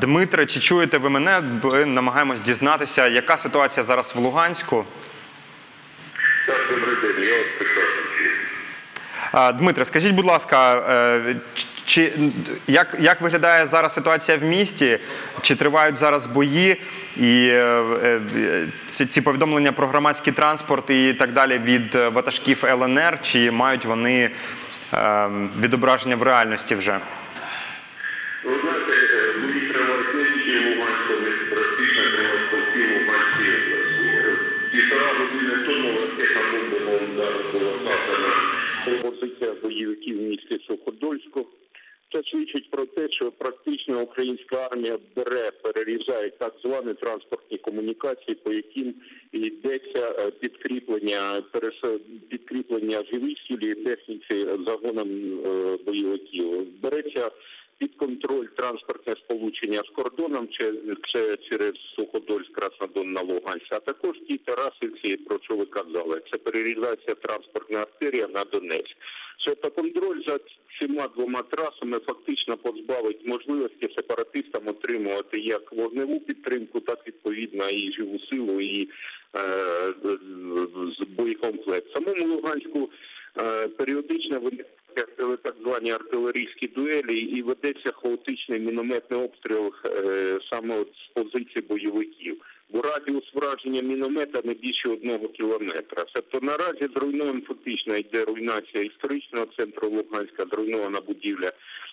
Дмитре, чи чуєте ви мене? Ми намагаємось дізнатися, яка ситуація зараз в Луганську. Так, добрий день, я вас прекрасно чую. Дмитре, скажіть, будь ласка, е, чи як, як виглядає зараз ситуація в місті? Чи тривають зараз бої? І е, е, ці, ці повідомлення про громадський транспорт і так далі від ватажків ЛНР, чи мають вони відображення в реальності вже? Ви знаєте, е, мені треба тільки не практично треба спокій Луганській області. Півтора години тому ракета бомбового удару була завдана позиція бойовиків в місті Суходольську. Це свідчить про те, що практично українська армія бере, перерізає так звані транспортні комунікації, по яким йдеться е, підкріплення підкріплення живих сил і техніці загоном е, бойовиків. Береться під контроль транспортне сполучення з кордоном, це, через Суходольськ, Краснодон на Луганськ, а також ті Тарасівці, про що ви казали. Це перерізація транспортна артерія на Донецьк. Це контроль за цими двома трасами фактично позбавить можливості сепаратистам отримувати як вогневу підтримку, так відповідно і живу силу, і е, з- боєкомплект. Самому Луганську е, періодично виникають так звані артилерійські дуелі і ведеться хаотичний мінометний обстріл е, саме от з позиції бойовиків. Бо радіус враження міномета не більше одного кілометра. Тобто наразі зруйновано фактично йде руйнація історичного центру Луганська, зруйнована будівля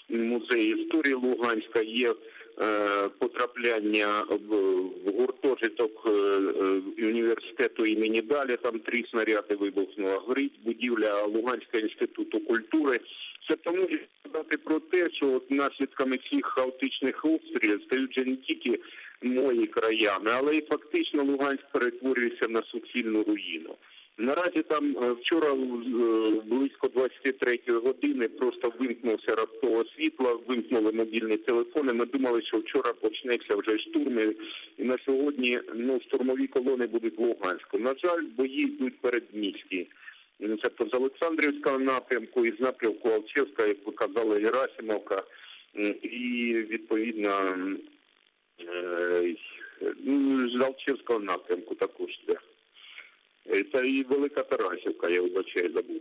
музею історії Луганська. Є е, потрапляння в, гуртожиток е, е, університету імені Далі. Там три снаряди вибухнуло. Горить будівля Луганського інституту культури. Це тому сказати про те, що от наслідками цих хаотичних обстрілів стають вже не тільки мої краяни, але і фактично Луганськ перетворюється на суцільну руїну. Наразі там е, вчора е, близько 23 години просто вимкнувся раптово світло, вимкнули мобільні телефони. Ми думали, що вчора почнеться вже штурм, і- на сьогодні ну, штурмові колони будуть в Луганську. На жаль, бої йдуть передмісті. Ну, Тобто з Олександрівського напрямку і з напрямку Алчевська, як ви казали, Герасимовка, і відповідно е, ну, з Алчевського напрямку також йде. Е, Це і Велика Тарасівка, я вибачаю, забув.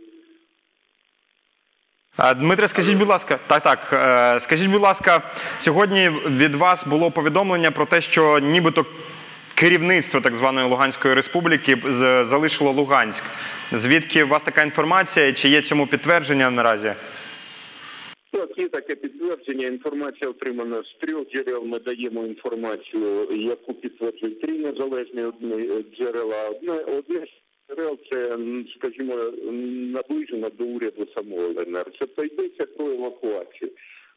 Дмитре, скажіть, будь ласка, так, так. е, Скажіть, будь ласка, сьогодні від вас було повідомлення про те, що нібито керівництво так званої Луганської республіки залишило Луганськ. Звідки у вас така інформація? Чи є цьому підтвердження наразі? Так, є таке підтвердження. Інформація отримана з трьох джерел. Ми даємо інформацію, яку підтверджують три незалежні одні е, джерела. Одне, одне джерел це, скажімо, наближено до уряду самого ЛНР. Це йдеться про евакуацію.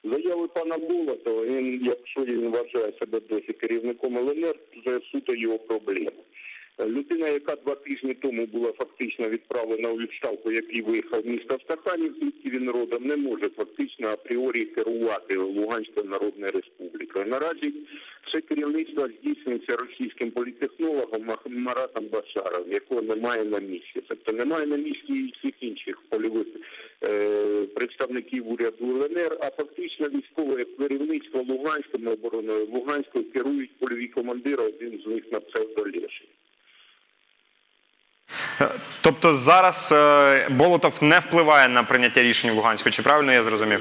Заяви пана Болотова, він, якщо він вважає себе досі керівником ЛНР, це суто його проблема. Людина, яка два тижні тому була фактично відправлена у відставку, який виїхав в місто Стаханів, він родом, не може фактично апріорі керувати Луганською Народною Республікою. Наразі це керівництво здійснюється російським політехнологом Маратом Башаром, якого немає на місці. Тобто немає на місці і всіх інших польових е, представників уряду ЛНР, а фактично військове керівництво Луганською обороною Луганською керують польові командири, один з них на псевдолеші. Тобто зараз е, Болотов не впливає на прийняття рішень в Луганську, чи правильно я зрозумів?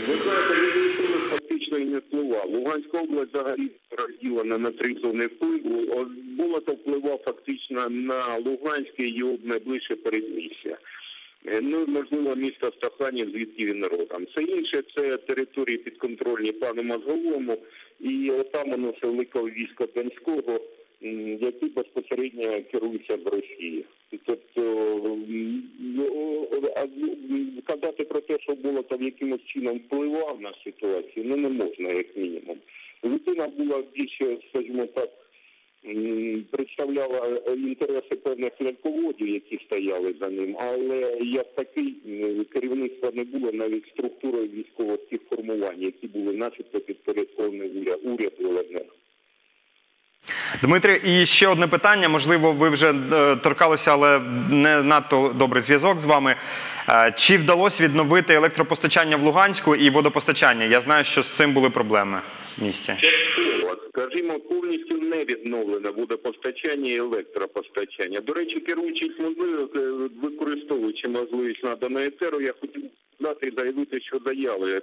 Фактично і не впливав. Луганська область взагалі розділена на три зони впливу. От Болото впливав фактично на Луганське і його найближче передмістя. Е, Ну, можливо, місто Стаханів, звідки він родом. Це інше, це території підконтрольні пану Мозговому, і отам воно великого війська Донського, м, безпосередньо керуються з Росії. Те, Болотов якимось чином впливав на ситуацію, ну не можна, як мінімум. Людина була більше, скажімо так, представляла інтереси певних легководів, які стояли за ним, але як такий керівництва не було навіть структурою військових формувань, які були начебто підпорядковані уряд, уряду ЛНР. Дмитре, і ще одне питання. Можливо, ви вже е, торкалися, але не надто добрий зв'язок з вами. Е, Чи вдалося відновити електропостачання в Луганську і водопостачання? Я знаю, що з цим були проблеми. в місті? Скажімо, повністю не відновлене водопостачання і електропостачання. До речі, керуючись можливо, е, використовуючи можливість наданої етеру, я хотів і заявити, що заяви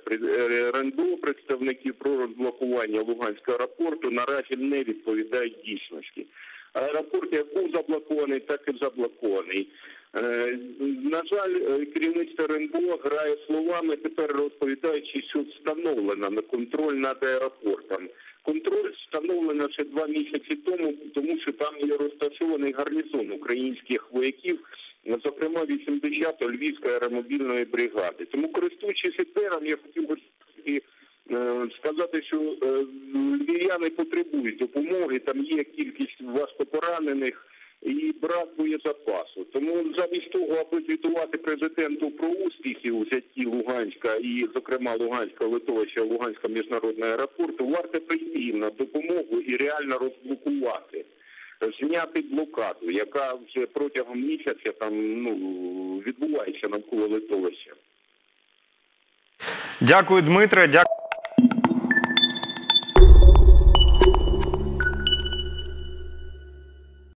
РНБО представників про розблокування Луганського аеропорту наразі не відповідають дійсності. Аеропорт як був заблокований, так і заблокований. Е, На жаль, е, керівництво РНБО грає словами, тепер розповідаючи, що встановлено на контроль над аеропортом. Контроль встановлено ще два місяці тому, тому що там є розташований гарнізон українських вояків, зокрема 80-ї Львівської аеромобільної бригади. Тому користуючись етером, я хотів би е, сказати, що е, львів'яни потребують допомоги, там є кількість важкопоранених і брак боєзапасу. Тому замість того, аби звітувати президенту про успіхи у взятті Луганська і, зокрема, Луганська литовища, Луганська міжнародного аеропорту, варто прийти на допомогу і реально розблокувати. Зняти блокаду, яка вже протягом місяця там ну відбувається навколо литовища. Дякую, Дмитре. Дякую.